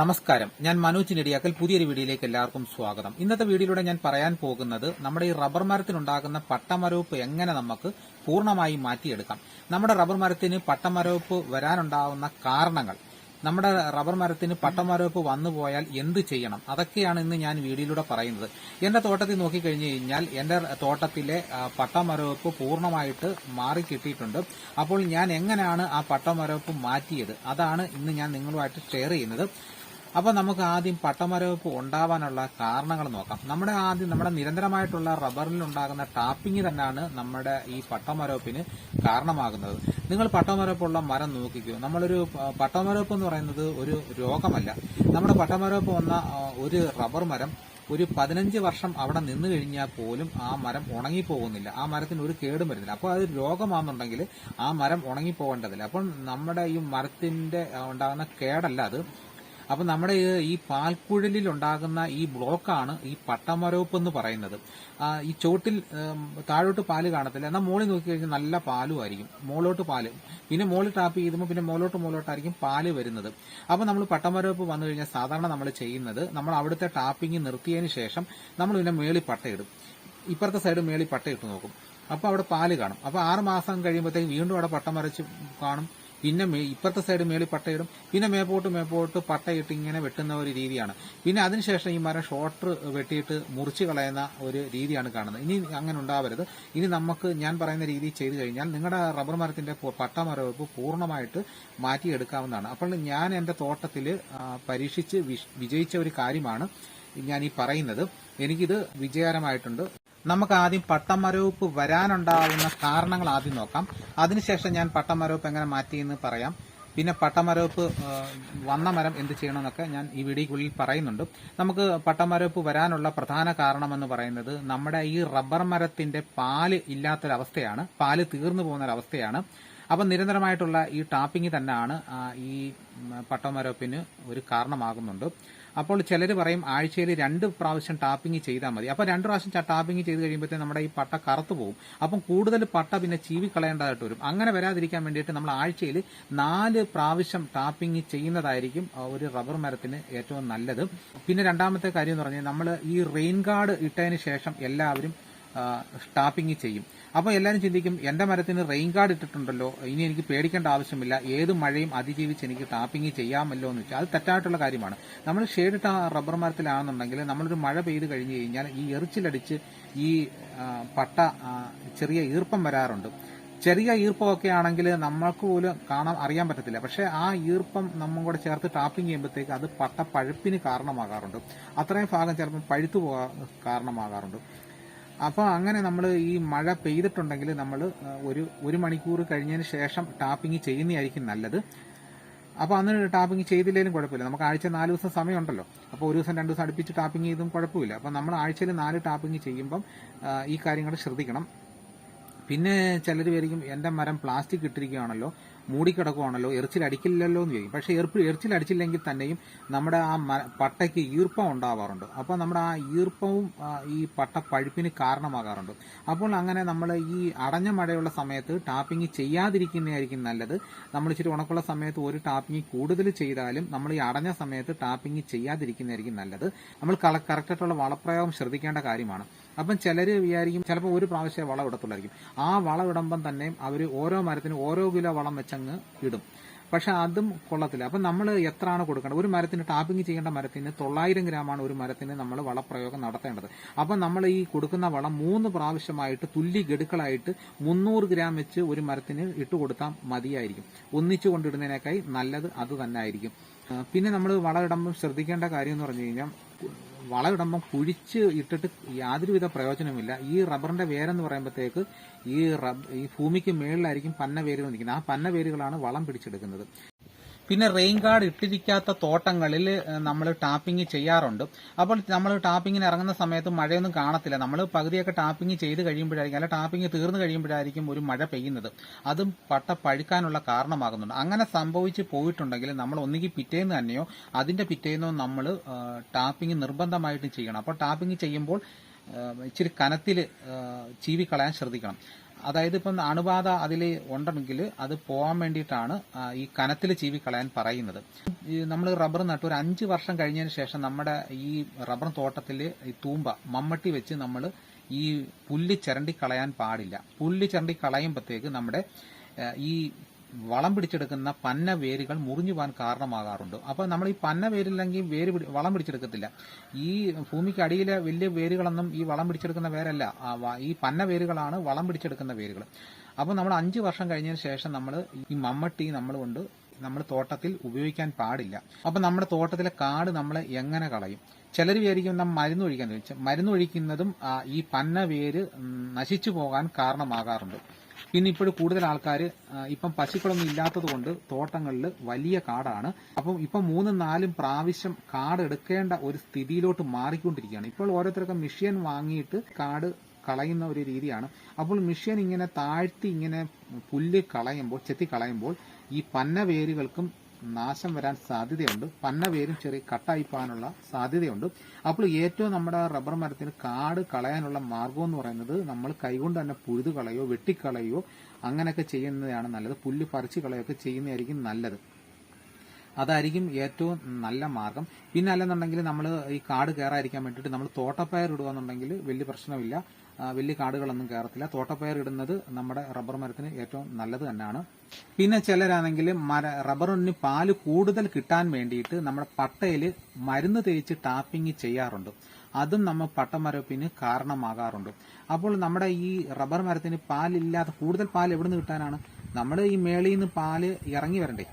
നമസ്കാരം. ഞാൻ മനോജ് നെടിയാക്കൽ പുതിയൊരു വീഡിയോയിലേക്ക് എല്ലാവർക്കും സ്വാഗതം. ഇന്നത്തെ വീഡിയോയിലൂടെ ഞാൻ പറയാൻ പോകുന്നത് നമ്മുടെ ഈ റബ്ബർ മരത്തിനുണ്ടാകുന്ന പട്ടമരവപ്പ് എങ്ങനെ നമുക്ക് പൂർണമായി മാറ്റിയെടുക്കാം? നമ്മുടെ റബ്ബർ മരത്തിന് പട്ടമരവപ്പ് വരാനുണ്ടാകുന്ന കാരണങ്ങൾ. നമ്മുടെ റബ്ബർ മരത്തിന് പട്ടമരവപ്പ് വന്നു പോയാൽ എന്ത് ചെയ്യണം? അതൊക്കെയാണ് ഇന്ന് ഞാൻ വീഡിയോയിലൂടെ പറയുന്നത്. എന്റെ തോട്ടത്തിൽ നോക്കിക്കഴിഞ്ഞു കഴിഞ്ഞാൽ എന്റെ തോട്ടത്തിലെ പട്ടമരവപ്പ് പൂർണമായിട്ട് മാറി കിട്ടിയിട്ടുണ്ട് അപ്പോൾ ഞാൻ എങ്ങനെയാണ് ആ പട്ടമരവപ്പ് മാറ്റിയത്? അതാണ് ഇന്ന് ഞാൻ നിങ്ങളുമായിട്ട് ഷെയർ ചെയ്യുന്നത്. അപ്പൊ നമുക്ക് ആദ്യം പട്ടമരവെപ്പ് ഉണ്ടാവാനുള്ള കാരണങ്ങൾ നോക്കാം. നമ്മുടെ ആദ്യം നമ്മുടെ നിരന്തരമായിട്ടുള്ള റബ്ബറിൽ ഉണ്ടാകുന്ന ടാപ്പിംഗ് തന്നെയാണ് നമ്മുടെ ഈ പട്ടമരവപ്പിന് കാരണമാകുന്നത്. നിങ്ങൾ പട്ടമരവപ്പുള്ള മരം നോക്കിക്കോ. നമ്മളൊരു പട്ടമരവപ്പ് എന്ന് പറയുന്നത് ഒരു രോഗമല്ല. നമ്മുടെ പട്ടമരവപ്പ് വന്ന ഒരു റബ്ബർ മരം ഒരു പതിനഞ്ച് വർഷം അവിടെ നിന്ന് കഴിഞ്ഞാൽ പോലും ആ മരം ഉണങ്ങിപ്പോകുന്നില്ല. ആ മരത്തിന് ഒരു കേടും വരുന്നില്ല. അപ്പോൾ അത് രോഗമാണെന്നുണ്ടെങ്കിൽ ആ മരം ഉണങ്ങിപ്പോകേണ്ടതില്ല. അപ്പോൾ നമ്മുടെ ഈ മരത്തിന്റെ ഉണ്ടാകുന്ന കേടല്ല അത്. അപ്പൊ നമ്മുടെ ഈ- പാൽക്കുഴലിൽ ഉണ്ടാകുന്ന ഈ ബ്ലോക്കാണ് ഈ പട്ടമരവപ്പ് എന്ന് പറയുന്നത് ഈ ചോട്ടിൽ താഴോട്ട് പാൽ കാണത്തില്ല. എന്നാൽ മോളിൽ നോക്കി കഴിഞ്ഞാൽ നല്ല പാലും ആയിരിക്കും. മോളോട്ട് പാൽ. പിന്നെ മോളിൽ ടാപ്പ് ചെയ്യുമ്പോൾ പിന്നെ മോളോട്ട് മോളോട്ടായിരിക്കും പാൽ വരുന്നത്. അപ്പൊ നമ്മൾ പട്ടമരവപ്പ് വന്നു കഴിഞ്ഞാൽ സാധാരണ നമ്മൾ ചെയ്യുന്നത് നമ്മൾ അവിടുത്തെ ടാപ്പിംഗ് നിർത്തിയതിന് ശേഷം നമ്മൾ പിന്നെ മേളിൽ പട്ടയിടും. ഇപ്പുറത്തെ സൈഡ് മേളിൽ പട്ടയിട്ട് നോക്കും. അപ്പൊ അവിടെ പാൽ കാണും. അപ്പൊ ആറ് മാസം കഴിയുമ്പോഴത്തേക്ക് വീണ്ടും അവിടെ പട്ടം വരച്ച് കാണും. പിന്നെ ഇപ്പുറത്തെ സൈഡ് മേളിൽ പട്ടയിടും. പിന്നെ മേപ്പോട്ട് മേപ്പോട്ട് പട്ടയിട്ട് ഇങ്ങനെ വെട്ടുന്ന ഒരു രീതിയാണ്. പിന്നെ അതിനുശേഷം ഈ മരം ഷോർട്ടർ വെട്ടിയിട്ട് മുറിച്ച് കളയുന്ന ഒരു രീതിയാണ് കാണുന്നത്. ഇനി അങ്ങനെ ഉണ്ടാവരുത്. ഇനി നമുക്ക് ഞാൻ പറയുന്ന രീതി ചെയ്തു കഴിഞ്ഞാൽ നിങ്ങളുടെ റബ്ബർ മരത്തിന്റെ പട്ട മരവെപ്പ് പൂർണമായിട്ട് മാറ്റിയെടുക്കാവുന്നതാണ്. അപ്പോൾ ഞാൻ എന്റെ തോട്ടത്തിൽ പരീക്ഷിച്ച് വിജയിച്ച ഒരു കാര്യമാണ് ഞാൻ ഈ പറയുന്നത്. എനിക്കിത് വിജയകരമായിട്ടുണ്ട്. നമുക്ക് ആദ്യം പട്ടമരവിപ്പ് വരാനുണ്ടാവുന്ന കാരണങ്ങൾ ആദ്യം നോക്കാം. അതിനുശേഷം ഞാൻ പട്ടമരവിപ്പ് എങ്ങനെ മാറ്റിയെന്ന് പറയാം. പിന്നെ പട്ടമരവപ്പ് വന്ന മരം എന്ത് ചെയ്യണമെന്നൊക്കെ ഞാൻ ഈ വീഡിയോക്കുള്ളിൽ പറയുന്നുണ്ട്. നമുക്ക് പട്ടമരവപ്പ് വരാനുള്ള പ്രധാന കാരണമെന്ന് പറയുന്നത് നമ്മുടെ ഈ റബ്ബർ മരത്തിന്റെ പാൽ ഇല്ലാത്തൊരവസ്ഥയാണ്. പാൽ തീർന്നു പോകുന്നൊരവസ്ഥയാണ്. അപ്പം നിരന്തരമായിട്ടുള്ള ഈ ടാപ്പിംഗ് തന്നെയാണ് ഈ പട്ടമരോപ്പിന് ഒരു കാരണമാകുന്നുണ്ട്. അപ്പോൾ ചിലർ പറയും ആഴ്ചയിൽ രണ്ട് പ്രാവശ്യം ടാപ്പിംഗ് ചെയ്താൽ മതി. അപ്പോൾ രണ്ട് പ്രാവശ്യം ടാപ്പിംഗ് ചെയ്ത് കഴിയുമ്പോഴത്തേ നമ്മുടെ ഈ പട്ട കറുത്തു പോകും അപ്പം കൂടുതൽ പട്ട പിന്നെ ചീവി കളയേണ്ടതായിട്ട് വരും. അങ്ങനെ വരാതിരിക്കാൻ വേണ്ടിയിട്ട് നമ്മൾ ആഴ്ചയിൽ നാല് പ്രാവശ്യം ടാപ്പിംഗ് ചെയ്യുന്നതായിരിക്കും ഒരു റബ്ബർ മരത്തിന് ഏറ്റവും നല്ലത്. പിന്നെ രണ്ടാമത്തെ കാര്യം എന്ന് പറഞ്ഞാൽ നമ്മൾ ഈ റെയിൻ ഗാർഡ് ഇട്ടതിന് ശേഷം എല്ലാവരും ടാപ്പിംഗ് ചെയ്യും. അപ്പോൾ എല്ലാവരും ചിന്തിക്കും എന്റെ മരത്തിന് റെയിൻ കാർഡ് ഇട്ടിട്ടുണ്ടല്ലോ ഇനി എനിക്ക് പേടിക്കേണ്ട ആവശ്യമില്ല. ഏത് മഴയും അതിജീവിച്ച് എനിക്ക് ടാപ്പിംഗ് ചെയ്യാമല്ലോ എന്ന് വെച്ചാൽ അത് തെറ്റായിട്ടുള്ള കാര്യമാണ്. നമ്മൾ ഷെയ്ഡ് റബ്ബർ മരത്തിലാണെന്നുണ്ടെങ്കിൽ നമ്മളൊരു മഴ പെയ്ത് കഴിഞ്ഞു കഴിഞ്ഞാൽ ഈ എറിച്ചിലടിച്ച് ഈ പട്ട ചെറിയ ഈർപ്പം വരാറുണ്ട്. ചെറിയ ഈർപ്പമൊക്കെ ആണെങ്കിൽ നമ്മൾക്ക് പോലും കാണാൻ അറിയാൻ പറ്റത്തില്ല. പക്ഷേ ആ ഈർപ്പം നമ്മൾ കൂടെ ചേർത്ത് ടാപ്പിംഗ് ചെയ്യുമ്പോഴത്തേക്ക് അത് പട്ട പഴുപ്പിന് കാരണമാകാറുണ്ട്. അത്രയും ഭാഗം ചിലപ്പോൾ പഴുത്തു പോകാൻ കാരണമാകാറുണ്ട്. അപ്പോൾ അങ്ങനെ നമ്മൾ ഈ മഴ പെയ്തിട്ടുണ്ടെങ്കിൽ നമ്മൾ ഒരു ഒരു മണിക്കൂർ കഴിഞ്ഞതിന് ശേഷം ടാപ്പിംഗ് ചെയ്യുന്നതായിരിക്കും നല്ലത്. അപ്പോൾ അന്ന് ടാപ്പിംഗ് ചെയ്തില്ലെങ്കിലും കുഴപ്പമില്ല. നമുക്ക് ആഴ്ച നാല് ദിവസം സമയമുണ്ടല്ലോ. അപ്പോൾ ഒരു ദിവസം രണ്ട് ദിവസം അടുപ്പിച്ച് ടാപ്പിംഗ് ചെയ്തും കുഴപ്പമില്ല. അപ്പോൾ നമ്മൾ ആഴ്ചയിൽ നാല് ടാപ്പിംഗ് ചെയ്യുമ്പം ഈ കാര്യങ്ങൾ ശ്രദ്ധിക്കണം. പിന്നെ ചിലർ വിചാരിക്കും എന്റെ മരം പ്ലാസ്റ്റിക് ഇട്ടിരിക്കുകയാണല്ലോ മൂടിക്കിടക്കുവാണല്ലോ എറിച്ചിലടിക്കില്ലല്ലോ എന്ന് ചോദിക്കും. പക്ഷേ എറിപ്പ് എറിച്ചിലടിച്ചില്ലെങ്കിൽ തന്നെയും നമ്മുടെ ആ പട്ടയ്ക്ക് ഈർപ്പം ഉണ്ടാവാറുണ്ട്. അപ്പോൾ നമ്മുടെ ആ ഈർപ്പവും ഈ പട്ട പഴുപ്പിന് കാരണമാകാറുണ്ട്. അപ്പോൾ അങ്ങനെ നമ്മൾ ഈ അടഞ്ഞ മഴയുള്ള സമയത്ത് ടാപ്പിംഗ് ചെയ്യാതിരിക്കുന്നതായിരിക്കും നല്ലത്. നമ്മൾ ഇച്ചിരി ഉണക്കുള്ള സമയത്ത് ഒരു ടാപ്പിംഗ് കൂടുതൽ ചെയ്താലും നമ്മൾ ഈ അടഞ്ഞ സമയത്ത് ടാപ്പിംഗ് ചെയ്യാതിരിക്കുന്നതായിരിക്കും നല്ലത്. നമ്മൾ കറക്റ്റായിട്ടുള്ള വളപ്രയോഗം ശ്രദ്ധിക്കേണ്ട കാര്യമാണ്. അപ്പം ചിലർ വിചാരിക്കും ചിലപ്പോൾ ഒരു പ്രാവശ്യം വളം ഇടത്തുള്ളായിരിക്കും. ആ വളം ഇടുമ്പം തന്നെ അവർ ഓരോ മരത്തിനും ഓരോ കിലോ വളം വെച്ചങ്ങ് ഇടും. പക്ഷെ അതും കൊള്ളത്തില്ല. അപ്പം നമ്മൾ എത്രയാണ് കൊടുക്കേണ്ടത്? ഒരു മരത്തിന് ടാപ്പിംഗ് ചെയ്യേണ്ട മരത്തിന് തൊള്ളായിരം ഗ്രാമാണ് ഒരു മരത്തിന് നമ്മൾ വളപ്രയോഗം നടത്തേണ്ടത്. അപ്പം നമ്മൾ ഈ കൊടുക്കുന്ന വളം മൂന്ന് പ്രാവശ്യമായിട്ട് തുല്യ ഗഡുക്കളായിട്ട് മുന്നൂറ് ഗ്രാം വെച്ച് ഒരു മരത്തിന് ഇട്ട് കൊടുത്താൽ മതിയായിരിക്കും. ഒന്നിച്ചു കൊണ്ടിടുന്നതിനേക്കായി നല്ലത് അത് തന്നെ ആയിരിക്കും. പിന്നെ നമ്മൾ വളം ഇടുമ്പോൾ ശ്രദ്ധിക്കേണ്ട കാര്യം എന്ന് പറഞ്ഞു കഴിഞ്ഞാൽ വളം ഇടുമ്പം കുഴിച്ച് ഇട്ടിട്ട് യാതൊരുവിധ പ്രയോജനമില്ല ഈ റബ്ബറിന്റെ വേരെന്ന് പറയുമ്പോഴത്തേക്ക് ഈ റബ്ബ് ഈ ഭൂമിക്ക് മേളിലായിരിക്കും പന്ന വേരുകൾ നിൽക്കുന്നത്. ആ പന്ന വേരുകളാണ് വളം പിടിച്ചെടുക്കുന്നത്. പിന്നെ റെയിൻ ഗാർഡ് ഇട്ടിരിക്കാത്ത തോട്ടങ്ങളിൽ നമ്മൾ ടാപ്പിംഗ് ചെയ്യാറുണ്ട്. അപ്പോൾ നമ്മൾ ടാപ്പിങ്ങിന് ഇറങ്ങുന്ന സമയത്ത് മഴയൊന്നും കാണത്തില്ല. നമ്മൾ പകുതിയൊക്കെ ടാപ്പിംഗ് ചെയ്ത് കഴിയുമ്പോഴായിരിക്കും അല്ലെങ്കിൽ ടാപ്പിംഗ് തീർന്നു കഴിയുമ്പോഴായിരിക്കും ഒരു മഴ പെയ്യുന്നത്. അതും പട്ട പഴുക്കാനുള്ള കാരണമാകുന്നുണ്ട്. അങ്ങനെ സംഭവിച്ച് പോയിട്ടുണ്ടെങ്കിൽ നമ്മൾ ഒന്നുകിൽ പിറ്റേന്ന് തന്നെയോ അതിന്റെ പിറ്റേന്നോ നമ്മൾ ടാപ്പിംഗ് നിർബന്ധമായിട്ട് ചെയ്യണം. അപ്പോൾ ടാപ്പിംഗ് ചെയ്യുമ്പോൾ ഇച്ചിരി കനത്തിൽ ചീവിക്കളയാൻ ശ്രദ്ധിക്കണം. അതായത് ഇപ്പം അണുബാധ അതിൽ ഉണ്ടെങ്കിൽ അത് പോകാൻ വേണ്ടിയിട്ടാണ് ഈ കനത്തിൽ ചീവി കളയാൻ പറയുന്നത്. നമ്മൾ റബ്ബർ നട്ട് ഒരു അഞ്ച് വർഷം കഴിഞ്ഞതിന് ശേഷം നമ്മുടെ ഈ റബ്ബർ തോട്ടത്തിൽ ഈ തൂമ്പ മമ്മട്ടി വെച്ച് നമ്മൾ ഈ പുല്ല് ചരണ്ടി കളയാൻ പാടില്ല. പുല്ല് ചരണ്ടി കളയുമ്പോഴത്തേക്ക് നമ്മുടെ ഈ വളം പിടിച്ചെടുക്കുന്ന പന്ന വേരുകൾ മുറിഞ്ഞു പോകാൻ കാരണമാകാറുണ്ട്. അപ്പോൾ നമ്മൾ ഈ പന്ന വേരില്ലെങ്കിൽ വേര് വളം പിടിച്ചെടുക്കത്തില്ല. ഈ ഭൂമിക്ക് അടിയിലെ വലിയ വേരുകളൊന്നും ഈ വളം പിടിച്ചെടുക്കുന്ന വേരല്ല. ഈ പന്ന വേരുകളാണ് വളം പിടിച്ചെടുക്കുന്ന വേരുകൾ. അപ്പോൾ നമ്മൾ അഞ്ച് വർഷം കഴിഞ്ഞതിന് ശേഷം നമ്മൾ ഈ മമ്മട്ടി നമ്മൾ കൊണ്ട് നമ്മൾ തോട്ടത്തിൽ ഉപയോഗിക്കാൻ പാടില്ല. അപ്പം നമ്മുടെ തോട്ടത്തിലെ കാട് നമ്മൾ എങ്ങനെ കളയും? ചിലർ വിചാരിക്കും നാം മരുന്ന് ഒഴിക്കാൻ മരുന്ന് ഒഴിക്കുന്നതും ഈ പന്ന വേര് നശിച്ചു പോകാൻ കാരണമാകാറുണ്ട്. പിന്നെ ഇപ്പോഴും കൂടുതൽ ആൾക്കാർ ഇപ്പം പശുക്കളൊന്നും ഇല്ലാത്തത് കൊണ്ട് തോട്ടങ്ങളിൽ വലിയ കാടാണ്. അപ്പം ഇപ്പം മൂന്നും നാലും പ്രാവശ്യം കാട് എടുക്കേണ്ട ഒരു സ്ഥിതിയിലോട്ട് മാറിക്കൊണ്ടിരിക്കുകയാണ്. ഇപ്പോൾ ഓരോരുത്തർക്കും മെഷീൻ വാങ്ങിയിട്ട് കാട് കളയുന്ന ഒരു രീതിയാണ്. അപ്പോൾ മെഷീൻ ഇങ്ങനെ താഴ്ത്തി ഇങ്ങനെ പുല്ല് കളയുമ്പോൾ ചെത്തി കളയുമ്പോൾ ഈ പന്ന വേരുകൾക്കും നാശം വരാൻ സാധ്യതയുണ്ട്. പന്ന വേരും ചെറിയ കട്ടായി പോകാനുള്ള സാധ്യതയുണ്ട്. അപ്പോൾ ഏറ്റവും നമ്മുടെ റബ്ബർ മരത്തിന് കാട് കളയാനുള്ള മാർഗം എന്ന് പറയുന്നത് നമ്മൾ കൈകൊണ്ട് തന്നെ പുഴുതു കളയോ വെട്ടിക്കളയോ അങ്ങനെയൊക്കെ ചെയ്യുന്നതാണ് നല്ലത്. പുല്ല് പറിച്ച് കളയൊക്കെ ചെയ്യുന്നതായിരിക്കും നല്ലത്. അതായിരിക്കും ഏറ്റവും നല്ല മാർഗം പിന്നെ അല്ലെന്നുണ്ടെങ്കിൽ നമ്മൾ ഈ കാട് കയറാതിരിക്കാൻ വേണ്ടിയിട്ട് നമ്മൾ തോട്ടപ്പയർ ഇടുക എന്നുണ്ടെങ്കിൽ വലിയ പ്രശ്നമില്ല. വലിയ കാടുകളൊന്നും കയറത്തില്ല. തോട്ടപ്പയർ ഇടുന്നത് നമ്മുടെ റബ്ബർ മരത്തിന് ഏറ്റവും നല്ലത് തന്നെയാണ്. പിന്നെ ചിലരാണെങ്കിൽ മര റബ്ബറിന് പാൽ കൂടുതൽ കിട്ടാൻ വേണ്ടിയിട്ട് നമ്മുടെ പട്ടയിൽ മരുന്ന് തേച്ച് ടാപ്പിംഗ് ചെയ്യാറുണ്ട്. അതും നമ്മൾ പട്ടമരപ്പിന് കാരണമാകാറുണ്ട്. അപ്പോൾ നമ്മുടെ ഈ റബ്ബർ മരത്തിന് പാലില്ലാതെ കൂടുതൽ പാൽ എവിടെ നിന്ന് കിട്ടാനാണ്? നമ്മൾ ഈ മേളിൽ നിന്ന് പാൽ ഇറങ്ങി വരണ്ടേ?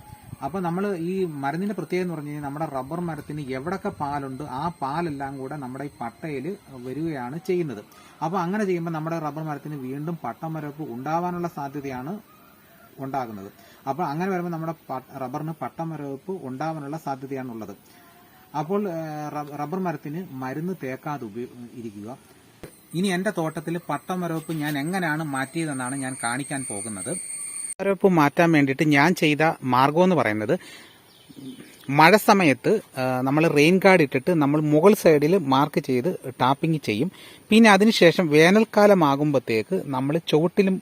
അപ്പൊ നമ്മൾ ഈ മരുന്നിന്റെ പ്രത്യേകത എന്ന് പറഞ്ഞു കഴിഞ്ഞാൽ നമ്മുടെ റബ്ബർ മരത്തിന് എവിടൊക്കെ പാലുണ്ട് ആ പാലെല്ലാം കൂടെ നമ്മുടെ ഈ പട്ടയിൽ വരികയാണ് ചെയ്യുന്നത്. അപ്പൊ അങ്ങനെ ചെയ്യുമ്പോൾ നമ്മുടെ റബ്ബർ മരത്തിന് വീണ്ടും പട്ടമരപ്പ് ഉണ്ടാവാനുള്ള സാധ്യതയാണ് ഉണ്ടാകുന്നത്. അപ്പോൾ അങ്ങനെ വരുമ്പോൾ നമ്മുടെ റബ്ബറിന് പട്ടമരപ്പ് ഉണ്ടാവാനുള്ള സാധ്യതയാണുള്ളത്. അപ്പോൾ റബ്ബർ മരത്തിന് മരുന്ന് തേക്കാതെ ഇരിക്കുക. ഇനി എന്റെ തോട്ടത്തിൽ പട്ടമരപ്പ് ഞാൻ എങ്ങനെയാണ് മാറ്റിയതെന്നാണ് ഞാൻ കാണിക്കാൻ പോകുന്നത്. മരപ്പ് മാറ്റാൻ വേണ്ടിയിട്ട് ഞാൻ ചെയ്ത മാർഗം എന്ന് പറയുന്നത് മഴ സമയത്ത് നമ്മൾ റെയിൻ ഗാർഡ് ഇട്ടിട്ട് നമ്മൾ മുകൾ സൈഡിൽ മാർക്ക് ചെയ്ത് ടാപ്പിംഗ് ചെയ്യും. പിന്നെ അതിനുശേഷം വേനൽക്കാലമാകുമ്പോഴത്തേക്ക് നമ്മൾ ചുവട്ടിലും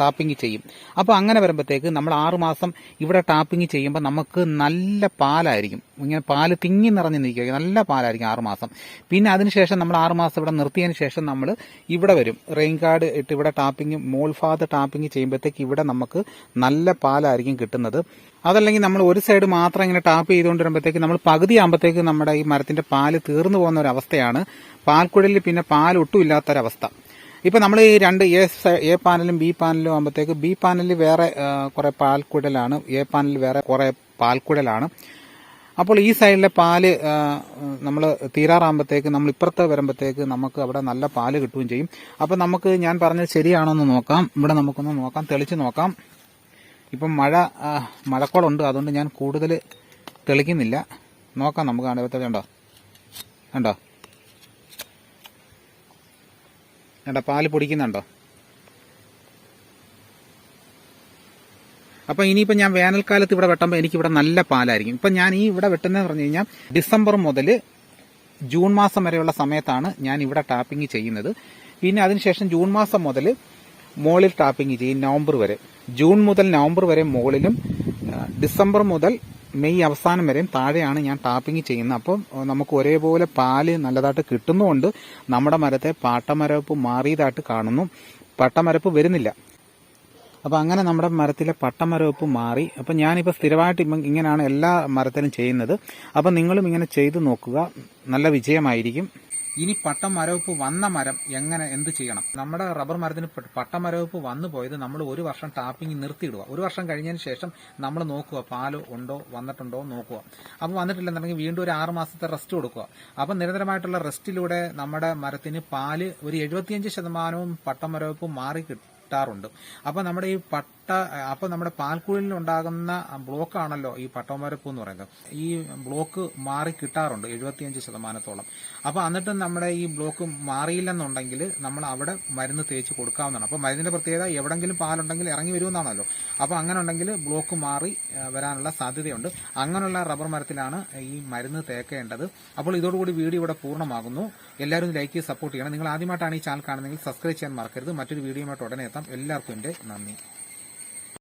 ടാപ്പിംഗ് ചെയ്യും. അപ്പോൾ അങ്ങനെ വരുമ്പോഴത്തേക്ക് നമ്മൾ ആറുമാസം ഇവിടെ ടാപ്പിംഗ് ചെയ്യുമ്പോൾ നമുക്ക് നല്ല പാലായിരിക്കും. ഇങ്ങനെ പാൽ തിങ്ങി നിറഞ്ഞു നിൽക്കുക നല്ല പാലായിരിക്കും ആറുമാസം പിന്നെ അതിനുശേഷം നമ്മൾ ആറുമാസം ഇവിടെ നിർത്തിയതിന് ശേഷം നമ്മൾ ഇവിടെ വരും. റെയിൻ കാർഡ് ഇട്ട് ഇവിടെ ടാപ്പിംഗ് മോൾഫാദ് ടാപ്പിംഗ് ചെയ്യുമ്പോഴത്തേക്ക് ഇവിടെ നമുക്ക് നല്ല പാലായിരിക്കും കിട്ടുന്നത്. അതല്ലെങ്കിൽ നമ്മൾ ഒരു സൈഡ് മാത്രം ഇങ്ങനെ ടാപ്പ് ചെയ്തുകൊണ്ട് വരുമ്പോഴത്തേക്ക് നമ്മൾ പകുതി ആകുമ്പോഴത്തേക്ക് നമ്മുടെ ഈ മരത്തിന്റെ പാൽ തീർന്നു പോകുന്ന ഒരു അവസ്ഥയാണ്. പാൽക്കുഴലിൽ പിന്നെ പാൽ ഒട്ടും ഇല്ലാത്തൊരവസ്ഥ. ഇപ്പൊ നമ്മൾ ഈ രണ്ട് എ എ പാനലും ബി പാനലും ആകുമ്പോഴത്തേക്ക് ബി പാനലിൽ വേറെ കുറേ പാൽക്കുഴലാണ്. എ പാനലിൽ വേറെ കുറെ പാൽക്കുഴലാണ്. അപ്പോൾ ഈ സൈഡിലെ പാൽ നമ്മൾ തീരാറാകുമ്പോഴത്തേക്ക് നമ്മൾ ഇപ്പുറത്ത് വരുമ്പോഴത്തേക്ക് നമുക്ക് അവിടെ നല്ല പാൽ കിട്ടുകയും ചെയ്യും. അപ്പോൾ നമുക്ക് ഞാൻ പറഞ്ഞത് ശരിയാണോ എന്ന് നോക്കാം. ഇവിടെ നമുക്കൊന്ന് നോക്കാം തെളിച്ച് നോക്കാം. ഇപ്പം മഴ മഴക്കോളുണ്ട്. അതുകൊണ്ട് ഞാൻ കൂടുതൽ തെളിക്കുന്നില്ല. നോക്കാം നമുക്ക് കണ്ടോ കണ്ടോ? കണ്ടോ? കണ്ടോ പാൽ പൊടിക്കുന്നുണ്ടോ? അപ്പം ഇനിയിപ്പം ഞാൻ വേനൽക്കാലത്ത് ഇവിടെ വെട്ടുമ്പോൾ എനിക്കിവിടെ നല്ല പാലായിരിക്കും. ഇപ്പം ഞാൻ ഈ ഇവിടെ വെട്ടുന്നതെന്ന് പറഞ്ഞു കഴിഞ്ഞാൽ ഡിസംബർ മുതൽ ജൂൺ മാസം വരെയുള്ള സമയത്താണ് ഞാൻ ഇവിടെ ടാപ്പിംഗ് ചെയ്യുന്നത്. പിന്നെ അതിനുശേഷം ജൂൺ മാസം മുതൽ മുകളിൽ ടാപ്പിംഗ് ചെയ്യും നവംബർ വരെ. ജൂൺ മുതൽ നവംബർ വരെ മുകളിലും ഡിസംബർ മുതൽ മെയ് അവസാനം വരെയും താഴെയാണ് ഞാൻ ടാപ്പിംഗ് ചെയ്യുന്നത്. അപ്പം നമുക്ക് ഒരേപോലെ പാൽ നല്ലതായിട്ട് കിട്ടുന്നതുകൊണ്ട് നമ്മുടെ മരത്തെ പാട്ടമരപ്പ് മാറിയതായിട്ട് കാണുന്നു. പട്ടമരപ്പ് വരുന്നില്ല. അപ്പോൾ അങ്ങനെ നമ്മുടെ മരത്തിലെ പട്ടമരവെപ്പ് മാറി. അപ്പൊ ഞാനിപ്പോ സ്ഥിരമായിട്ട് ഇപ്പം ഇങ്ങനെയാണ് എല്ലാ മരത്തിലും ചെയ്യുന്നത്. അപ്പൊ നിങ്ങളും ഇങ്ങനെ ചെയ്തു നോക്കുക. നല്ല വിജയമായിരിക്കും. ഇനി പട്ടം മരവിപ്പ് വന്ന മരം എങ്ങനെ എന്ത് ചെയ്യണം? നമ്മുടെ റബ്ബർ മരത്തിന് പട്ടം മരവിപ്പ് വന്നു പോയത് നമ്മൾ ഒരു വർഷം ടാപ്പിംഗ് നിർത്തിയിടുക. ഒരു വർഷം കഴിഞ്ഞതിന് ശേഷം നമ്മൾ നോക്കുക പാൽ ഉണ്ടോ വന്നിട്ടുണ്ടോ നോക്കുക. അപ്പോൾ വന്നിട്ടില്ലെന്നുണ്ടെങ്കിൽ വീണ്ടും ഒരു ആറ് മാസത്തെ റെസ്റ്റ് കൊടുക്കുക. അപ്പം നിരന്തരമായിട്ടുള്ള റെസ്റ്റിലൂടെ നമ്മുടെ മരത്തിന് പാൽ ഒരു എഴുപത്തിയഞ്ച് ശതമാനവും പട്ടം മരവിപ്പ് മാറി കിട്ടും കിട്ടാറുണ്ട് അപ്പോൾ നമ്മുടെ ഈ പ- പട്ട അപ്പൊ നമ്മുടെ പാൽക്കുഴലിൽ ഉണ്ടാകുന്ന ബ്ലോക്ക് ആണല്ലോ ഈ പട്ടമരപ്പ് എന്ന് പറയുന്നത്. ഈ ബ്ലോക്ക് മാറി കിട്ടാറുണ്ട് എഴുപത്തിയഞ്ച് ശതമാനത്തോളം. അപ്പൊ എന്നിട്ട് നമ്മുടെ ഈ ബ്ലോക്ക് മാറിയില്ലെന്നുണ്ടെങ്കിൽ നമ്മൾ അവിടെ മരുന്ന് തേച്ച് കൊടുക്കാവുന്നതാണ്. അപ്പൊ മരുന്നിന്റെ പ്രത്യേകത എവിടെങ്കിലും പാലുണ്ടെങ്കിൽ ഇറങ്ങി വരുമെന്നാണല്ലോ. അപ്പൊ അങ്ങനെ ഉണ്ടെങ്കിൽ ബ്ലോക്ക് മാറി വരാനുള്ള സാധ്യതയുണ്ട്. അങ്ങനെയുള്ള റബ്ബർ മരത്തിലാണ് ഈ മരുന്ന് തേക്കേണ്ടത്. അപ്പോൾ ഇതോടുകൂടി വീഡിയോ ഇവിടെ പൂർണമാകുന്നു. എല്ലാവരും ലൈക്ക് സപ്പോർട്ട് ചെയ്യണം. നിങ്ങൾ ആദ്യമായിട്ടാണ് ഈ ചാനൽ കാണുന്നതെങ്കിൽ സബ്സ്ക്രൈബ് ചെയ്യാൻ മറക്കരുത്. മറ്റൊരു വീഡിയോയുമായിട്ട് ഉടനെ എത്താം. എല്ലാവർക്കും എന്റെ നന്ദി.